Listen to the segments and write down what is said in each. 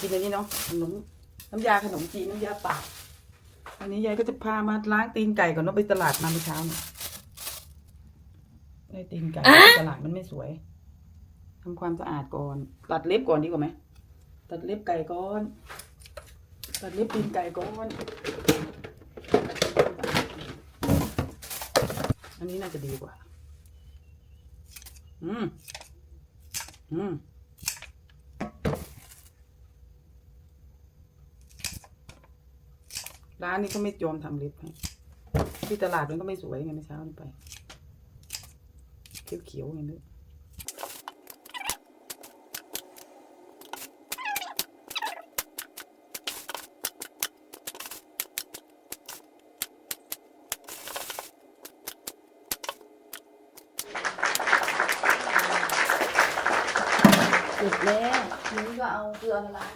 กินอันนี้เนาะขนมน้ำยาขนมจีนน้ำยาป่าอันนี้ยายก็จะพามาล้างตีนไก่ก่อนเนาะไปตลาดมาเมื่อเช้าเนี่ยได้ตีนไก่ตลาดมันไม่สวยทำความสะอาดก่อน ตัดเล็บก่อนดีกว่าไหมตัดเล็บไก่ก่อน ตัดเล็บตีนไก่ก่อนอันนี้น่าจะดีกว่า อืม อืม ร้านนี้ก็ไม่ยอมทำเล็บให้ที่ตลาดมันก็ไม่สวยไงเมื่อเช้านี้ไปเขียวๆอย่างนี้เสร็จแล้วทีนี้ก็เอาเกลือมาล้าง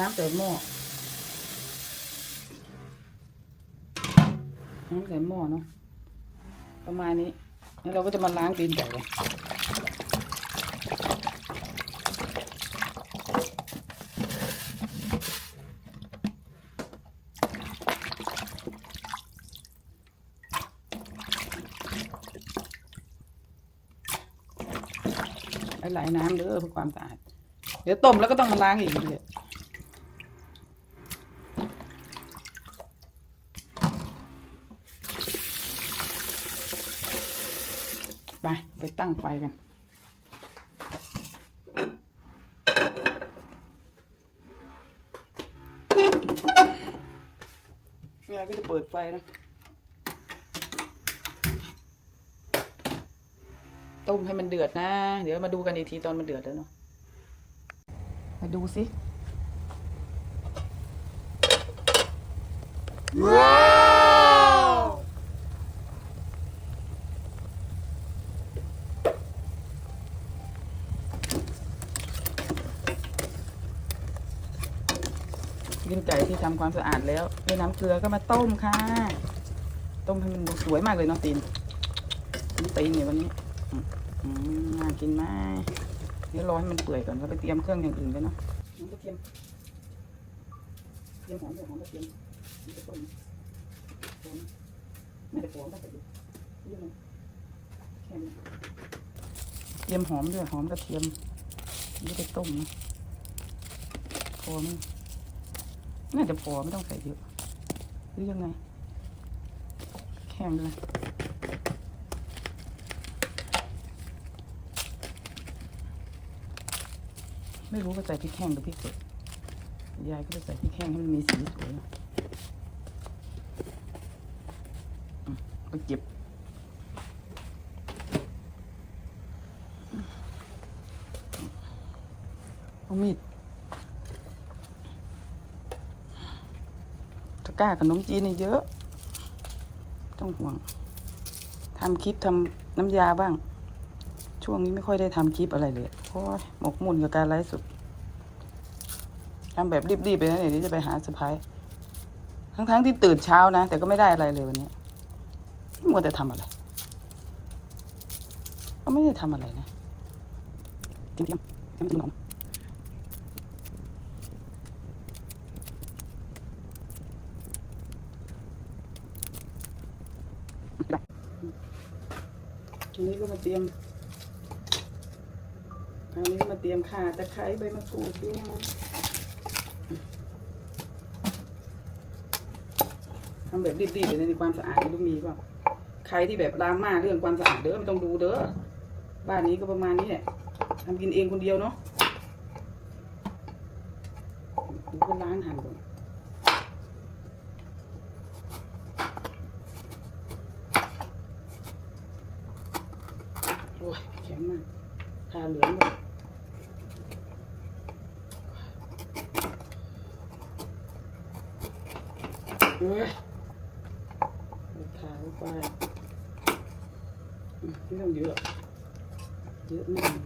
น้ำใส่หม้อน้ำใส่หม้อเนาะประมาณนี้ แล้วเราก็จะมาล้างตีนไก่กันหลน้ำเด้อเพื่อความสะอาด เดี๋ยวต้มแล้วก็ต้องมาล้างอีกเลยไป ไป ตั้งไฟกัน ยายก็จะเปิดไฟนะต้มให้มันเดือดนะ เดี๋ยวมาดูกันอีกทีตอนมันเดือดแล้วเนาะมาดูสิ ลิ้นไก่ ที่ทำความสะอาดแล้วด้วยน้ำเกลือก็มาต้มค่ะ ต้มให้มันสวยมากเลยเนาะตีนตีนเนี่ยวันนี้อืมมน่ากินมากเดี๋ยวรอให้มันเปื่อยก่อนแล้วไปเตรียมเครื่องอย่างอื่นกันเนาะน้ำกระเทียมเตรียมหอมเตรียมหอมกระเทียมนี่จะต้มหอมไม่ได้หอมก็ใส่ดูเยอะเลยแค่นี้เตรียมหอมด้วยหอมกระเทียมนี่ไปต้มนะพอม น่าจะพอไม่ต้องใส่เยอะ หรือยังไง แข็งเลยไม่รู้ว่าใส่พริกแห้งหรือพริกสดยายก็จะใส่พริกแห้งให้มันมีสีสวยนะมไปเก็บเอามีดตะ ก้าขนมจีนนี่เยอะ ต้องห่วงทำคลิปทำน้ำยาบ้าง ช่วงนี้ไม่ค่อยได้ทำคลิปอะไรเลยเพราะว่าหมกมุ่นกับการไลฟ์สดทำแบบรีบๆไปนะเดี๋ยวจะไปหาสะพายทั้งๆที่ตื่นเช้านะ แต่ก็ไม่ได้อะไรเลยวันนี้มัวแต่ทำอะไรก็ไม่ได้ทำอะไรนะเตรียมๆให้มันหอม ทีนี้ก็มาเตรียมคราวนี้มาเตรียมข่าตะไคร้ใบมะกรูดด้วยนะทำแบบรีบๆเลยในความสะอาดมันต้องมีเปล่าใครที่แบบดราม่าเรื่องความสะอาดเด้อไม่ต้องดูเด้อบ้านนี้ก็ประมาณนี้แหละทำกินเองคนเดียวเนาะดูก็ล้างหั่นก่อนโอ้ยแข็งมากทาเหลืองหมด เอ้ยขาวไปไม่ต้องเยอะ เยอะมาก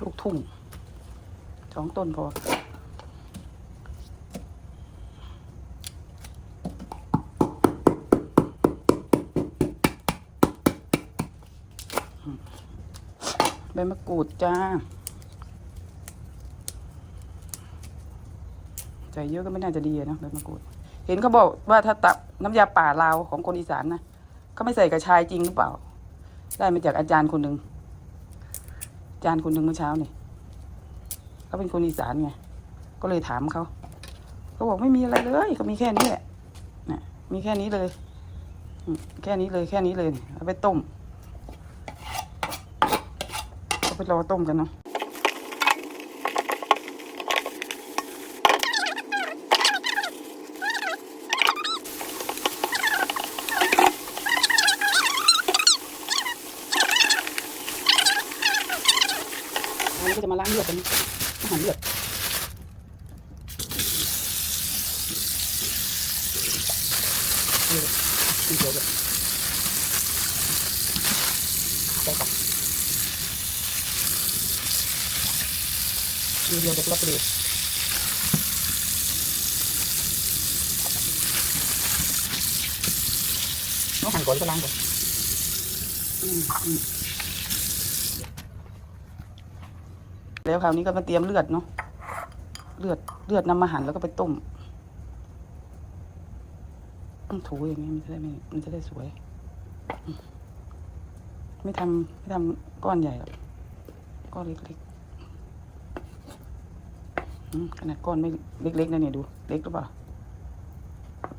ลูกทุ่งสองต้นพอ บมะกรูดจ้า ใส่เยอะก็ไม่น่าจะดีนะใบมะกรูด เห็นเขาบอกว่าถ้าตับน้ำยาป่าลาวของคนอีสานนะเขาไม่ใส่กระชายจริงหรือเปล่า ได้มาจากอาจารย์คนหนึ่งอาจารย์คนหนึ่งเมื่อเช้านี่เขาเป็นคนอีสานไงก็เลยถามเขาเขาบอกไม่มีอะไรเลยก็มีแค่นี้แหละนะมีแค่นี้เลย แค่นี้เลยแค่นี้เลยเอาไปต้ม ก็ ไปรอต้มกันเนาะอันนี้ก็จะมาล้างเลือดกันอาหารเลือดเลือดดีเดียวเลยใส่ก่อนดีเดียวเดี๋ยวก็รับไปเลยต้องหั่นก่อน แล้วก็ล้างก่อนอืมอืมแล้วคราวนี้ก็มาเตรียมเลือดเนาะ เลือด เลือดนำมาหั่นแล้วก็ไปต้มต้องถูอย่างนี้มันจะได้ไม่มันจะได้สวย ไม่ทำไม่ทำก้อนใหญ่หรอกก้อนเล็กๆ ขนาดก้อนไม่เล็กๆนะเนี่ยดู เล็กหรือเปล่า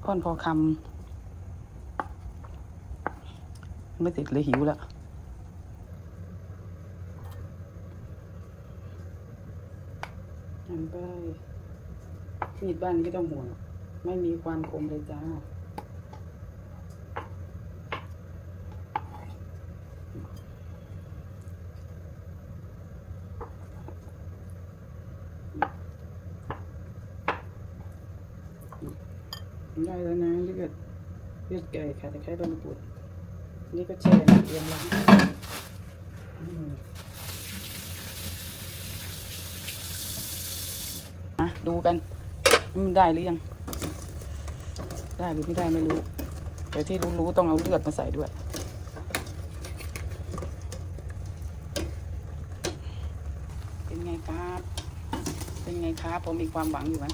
ก้อนพอคำไม่เสร็จเลยหิวแล้วหันไปมีดบ้านไม่ต้องห่วง ไม่มีความคมเลยจ้า ได้แเลือดเลือดไก่ค่ะแต่แค่ใบมะกรูดนี่ก็แช่เตรียมล้างอืมอะดูกันมันได้หรือยัง ได้หรือไม่ได้ไม่รู้ แต่ที่รู้ๆต้องเอาเลือดมาใส่ด้วยเป็นไงครับ เป็นไงครับ ผมมีความหวังอยู่ไหม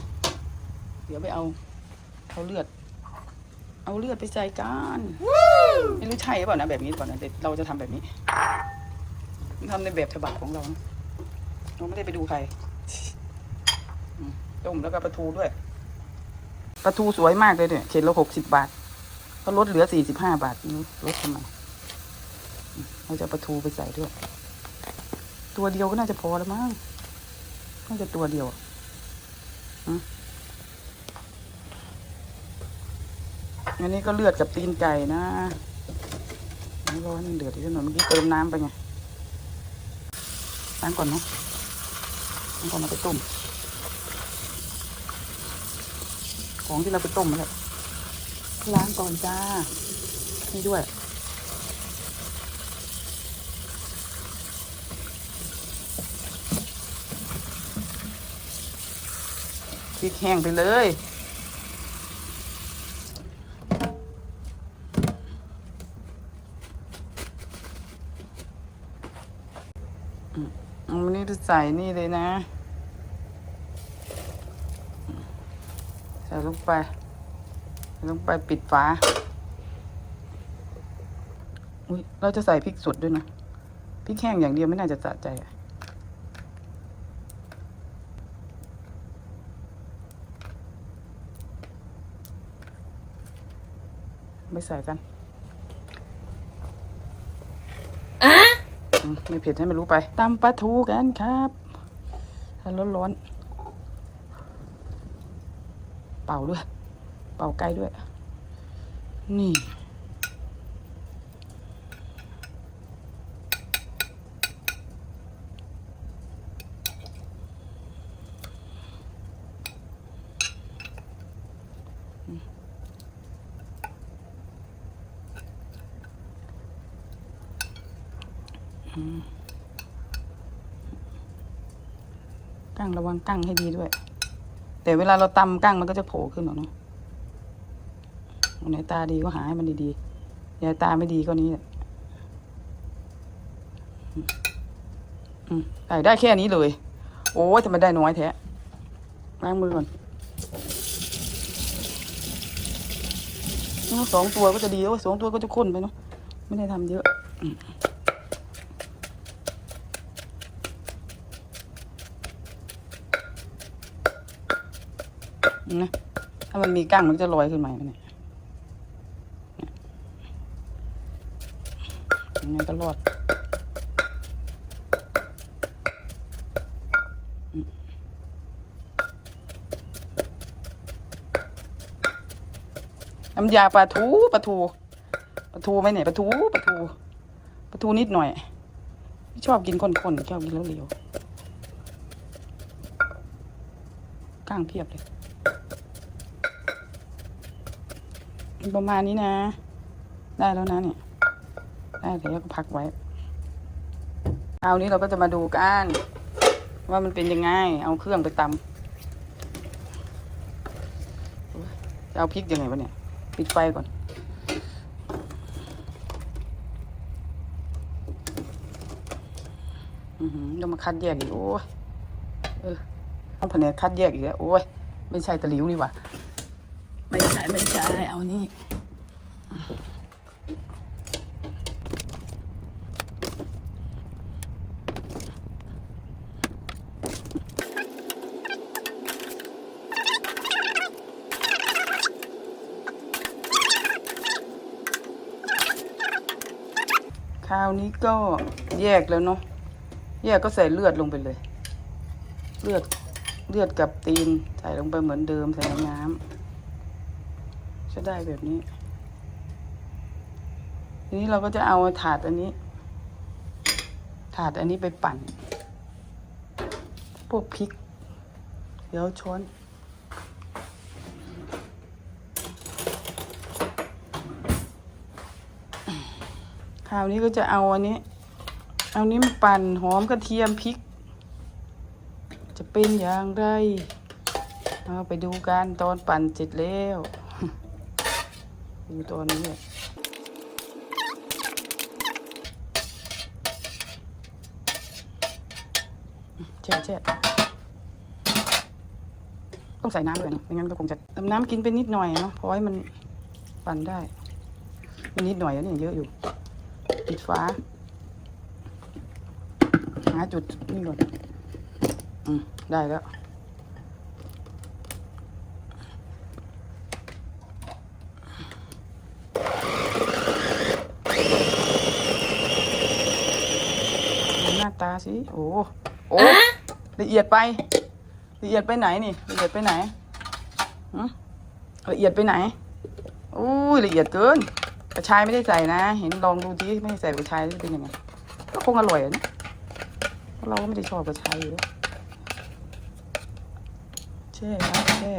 เดี๋ยวไปเอา เอาเลือด เอาเลือดไปใส่กันไม่รู้ใช่หรือเปล่านะแบบนี้หรือเปล่านะแต่เราจะทำแบบนี้ทำในแบบฉบับของเรานะเราไม่ได้ไปดูใครต้มแล้วก็ปลาทูด้วยปลาทูสวยมากเลยเนี่ยเข็นละหกสิบบาท ก็ลดเหลือสี่สิบห้าบาทนี่ลดทำไมอืมเราจะเอาปลาทูไปใส่ด้วย ตัวเดียวก็น่าจะพอแล้วมั้งน่าจะตัวเดียวอะ อันนี้ก็เลือดกับตีนไก่นะไม่ร้อนเดือดที่ถนนเมื่อกี้เติมน้ำไปไงล้างก่อนเนาะล้างก่อนเอาไปต้ม ของที่เราไปต้มมาแล้วล้างก่อนจ้านี่ด้วยพริกแห้งไปเลย อืมอันนี้จะ ใส่นี่เลยนะ ใส่ลงไปลงไปปิดฝาอุ้ยเราจะใส่พริกสดด้วยนะพริกแห้งอย่างเดียวไม่น่าจะสะใจอะไม่ใส่กันอืม ไม่เผ็ดให้มันรู้ไปตำปลาทูกันครับถ้าร้อนๆเป่าด้วย เป่าไกลด้วย นี่ กั้งระวังกั้งให้ดีด้วย แต่เวลาเราตำกั้งมันก็จะโผล่ขึ้นหรอกเนาะอันไหนตาดีก็หาให้มันดีๆอย่าตาไม่ดีก็นี้แหละได้ได้แค่นี้เลย โอ้ยทำไมได้น้อยแท้ล้างมือก่อนสองตัวก็จะดีโอ้สองตัวก็จะข้นไปเนาะไม่ได้ทำเยอะถ้า มันมีกั้งมันจะลอยขึ้นมาเนี่ยยังไงก็รอดน้ำยาปลาทูปลาทูปลาทูไหมเนี่ยปลาทูปลาทูปลาทูนิดหน่อยไม่ชอบกินข้นๆชอบกินเหลวๆก้างเพียบเลย ประมาณนี้นะ ได้แล้วนะเนี่ยได้แล้วก็พักไว้เอานี้เราก็จะมาดูกันว่ามันเป็นยังไง เอาเครื่องไปตำจะเอาพริกยังไงวะเนี่ย ปิดไฟก่อนอือหือต้องมาคัดแยกอีกโอ้ยเออต้องแผนกคัดแยกอีกแล้วโอ้ย ไม่ใช่ตะหลิวนี่หว่า ไม่ใช่ไม่ใช่เอานี่คราวนี้ก็แยกแล้วเนาะ แยกก็ใส่เลือดลงไปเลย เลือด เลือดกับตีน ใส่ลงไปเหมือนเดิมใส่น้ำ จะได้แบบนี้ ทีนี้เราก็จะเอาถาดอันนี้ ถาดอันนี้ไปปั่น พวกพริก เดี๋ยวช้อนคราวนี้ก็จะเอาอันนี้ เอานี้มาปั่นหอมกระเทียมพริก จะเป็นอย่างไร เอาไปดูกันตอนปั่นเสร็จแล้ว ดูตอนนี้แหละแช่แช่ต้องใส่น้ำด้วยนะไม่งั้นก็คงจะเติมน้ำกินไปนิดหน่อยเนาะเพราะให้มันปั่นได้มันนิดหน่อยแล้วเนี่ยเยอะอยู่ปิดฟ้าหาจุดนี่ก่อนอืมได้แล้ว ดูหน้าตา สิ โอ้โอ้ละเอียดไป ละเอียดไปไหนนี่ ละเอียดไปไหนหึละเอียดไปไหนอุ้ยละเอียดเกินกระชายไม่ได้ใส่นะ เห็นลองดูที่ไม่ได้ใส่กระชายจะเป็นยังไงก็คงอร่อยอะนะเพราะเราก็ไม่ได้ชอบกระชายอยู่แล้วแช่ครับแช่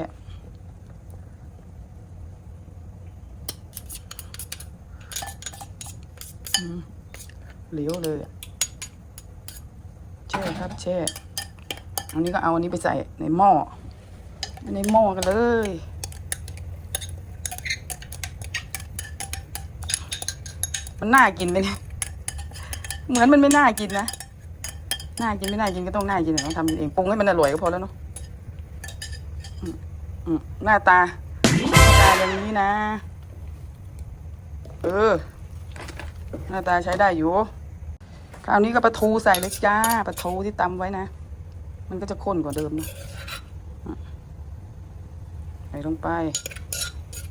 อืมเหลวเลยอะ ครับ แช่อันนี้ก็เอาอันนี้ไปใส่ในหม้อในหม้อกันเลยมันน่ากินไหมเนี่ยเหมือนมันไม่น่ากินนะน่ากินไม่น่ากินก็ต้องน่ากินต้องทำกินเองปรุงให้มันอร่อยก็พอแล้วเนาะหน้าตาหน้าตาอย่างนี้นะ เออ หน้าตาใช้ได้อยู่ คราวนี้ก็ปลาทูใส่เลยจ้าปลาทูที่ตำไว้นะ มันก็จะข้นกว่าเดิมนะใส่ลงไป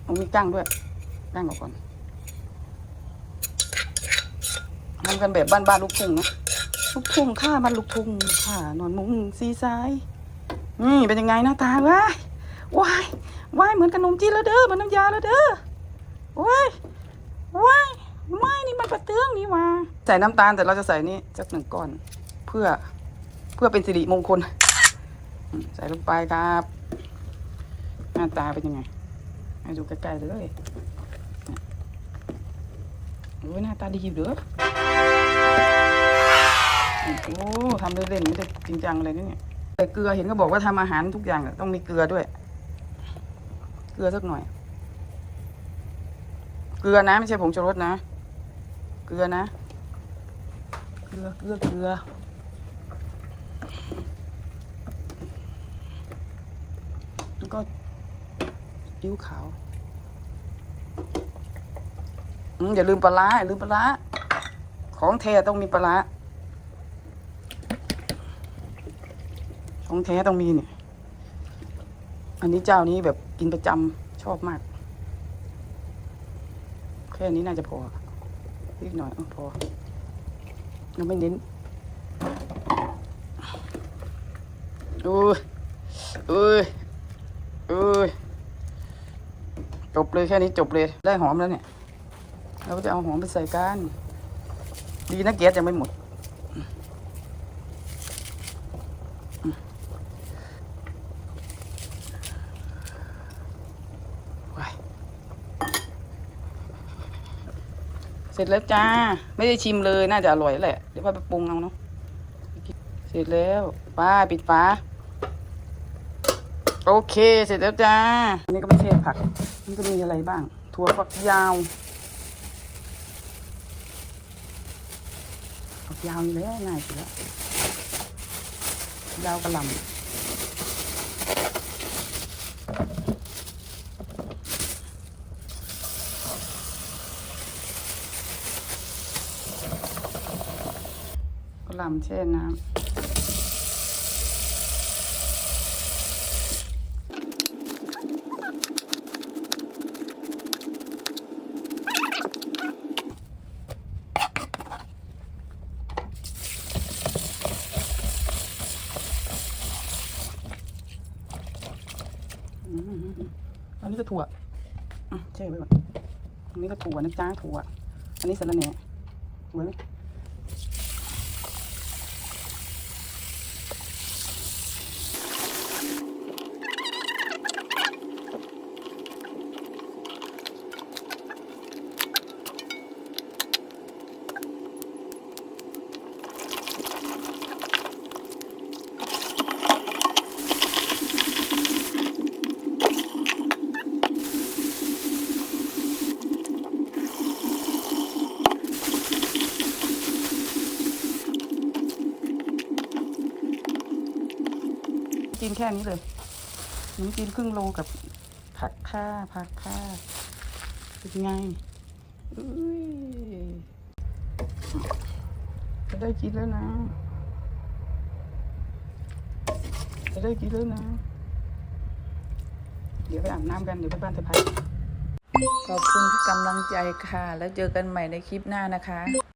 ต้องมีกั้งด้วยกั้งออกก่อนทำกันแบบบ้านๆลูกทุ่งนะลูกทุ่งข้ามันลูกทุ่งข้านอนมุ้งซีซ้ายนี่เป็นยังไงหน้าตาว้ายว้ายว้ายเหมือนขนมจีนแล้วเด้อเหมือนน้ำยาแล้วเด้อว้ายว้ายว้าย มันปลาเตื้องนี่หว่าใส่น้ำตาลแต่เราจะใส่นี่จักหนึ่งก้อน เพื่อเพื่อเป็นสิริมงคล ใส่ลงไปครับ หน้าตาเป็นยังไงให้ดูใกล้ๆเลยโอ้ยหน้าตาดีอยู่เด้อทำเล่นๆไม่ได้จริงจังอะไรนะเนี่ยแต่เกลือเห็นก็บอกว่าทำอาหารทุกอย่างต้องมีเกลือด้วย เกลือสักหน่อย เกลือนะไม่ใช่ผงชูรสนะ เกลือนะ เกลือ เกลือ เกลือ แล้วก็ยิ้วขาวอืมอย่าลืมปลาร้าอย่าลืมปลาร้าของแท้ต้องมีปลาร้าของแท้ต้องมีเนี่ย อันนี้เจ้านี้แบบกินประจำชอบมาก แค่นี้น่าจะพอ นิดหน่อยอพอเราไม่เน้นโอ้ยเอ้ยเอ้ยจบเลยแค่นี้จบเลยได้หอมแล้วเนี่ย เราก็จะเอาหอมไปใส่กัน ดีนะแก๊สยังไม่หมด เสร็จแล้วจ้า ไม่ได้ชิมเลยน่าจะอร่อยแหละ เดี๋ยวพ่อไปปรุงเอาเนาะเสร็จแล้วป้าปิดฝาโอเคเสร็จแล้วจ้า อันนี้ก็ไม่ใช่ผัก มันก็มีอะไรบ้าง ถั่วฝักยาวฝักยาวนี่แหละง่ายสุดแล้วยาวกระลำ หล่ำแช่น้ำอืมอันนี้ก็ถั่วอะแช่ไว้ก่อนอันนี้ก็ถั่วนะจ้าถั่ว อันนี้สะระแหน่ถั่วไหม แค่นี้เลยหนูกินครึ่งโลกับผักค่าผักค่าเป็นไงอุ้ยจะได้กินแล้วนะจะได้กินแล้วนะ เดี๋ยวไปอาบน้ำกันเดี๋ยวไปบ้านสะพายขอบคุณทุกกำลังใจค่ะ แล้วเจอกันใหม่ในคลิปหน้านะคะ